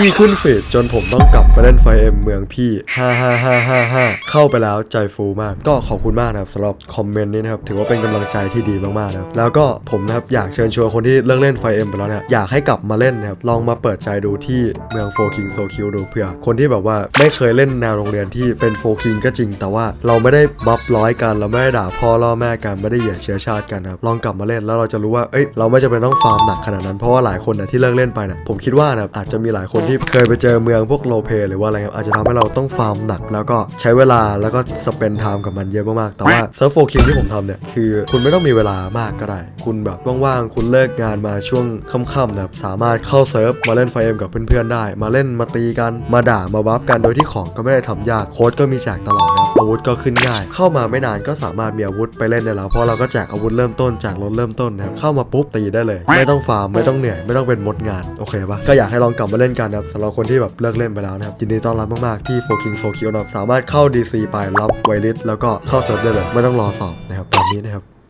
พี่ขึ้นเฟดจนผมต้องกลับไปเล่นไฟเอ็มเมืองพี่55555เข้าไปแล้วใจฟูมาก ก็ขอบคุณมากนะครับสำหรับคอมเมนต์นี้นะครับถือว่าเป็นกำลังใจที่ดีมากๆนะครับแล้วก็ผมนะครับอยากเชิญชวนคนที่เลิกเล่นไฟเอ็มไปแล้วเนี่ยอยากให้กลับมาเล่นนะครับลองมาเปิดใจดูที่เมืองโฟคิงโซคิวดูเผื่อคนที่แบบว่าไม่เคยเล่นแนวโรงเรียนที่เป็นโฟคิงก็จริง แต่ว่าเราไม่ได้บัฟร้อยกันเราไม่ได้ด่าพ่อล่อแม่กันไม่ได้เหยียดเชื้อชาติกันนะครับลองกลับมาเล่นแล้วเราจะรู้ว่าเอ้ยเราไม่จำเป็นต้องฟาร์มหนักขนาดนั้นเพราะว่าหลายคนนะที่เลิกเล่นไปนะผมคิดว่านะอาจจะมีหลายคนที่เคยไปเจอเมืองพวกโลเปหรือว่าอะไรครับอาจจะทำให้เราต้องฟาร์มหนัก แล้วก็ใช้เวลาแล้วก็สเปนไทม์กับมันเยอะมากๆแต่ว่าเซิร์ฟโฟคิงที่ผมทำเนี่ยคือคุณไม่ต้องมีเวลามากก็ได้ คุณแบบว่างๆคุณเลิกงานมาช่วงค่ำๆนะครับสามารถเข้าเซิร์ฟมาเล่นไฟเอ็มกับเพื่อนๆได้ มาเล่นมาตีกันมาด่ามาบัฟกันโดยที่ของก็ไม่ได้ทำยากโค้ดก็มีแจกตลอดนะ อาวุธก็ขึ้นง่าย เข้ามาไม่นานก็สามารถมีอาวุธไปเล่นได้แล้วเพราะเราก็แจกอาวุธเริ่มต้นจากรถเริ่มต้นนะครับเข้ามาปุ๊บตีได้เลย ไม่ต้องฟาร์มไม่ต้องเหนื่อยไม่ต้องเป็นมดงานโอเคปะก็อยากให้ลองกลับมาเล่นกันนะครับสำหรับคนที่แบบเลิกเล่นไปแล้วนะครับยินดีต้อนรับมากๆที่โฟกิงโซคิวนะครับสามารถเข้า DC ไปรับไวริสแล้วก็เข้าเซิร์ฟได้เลยไม่ต้องรอสอบนะครับตอนนี้นะครับ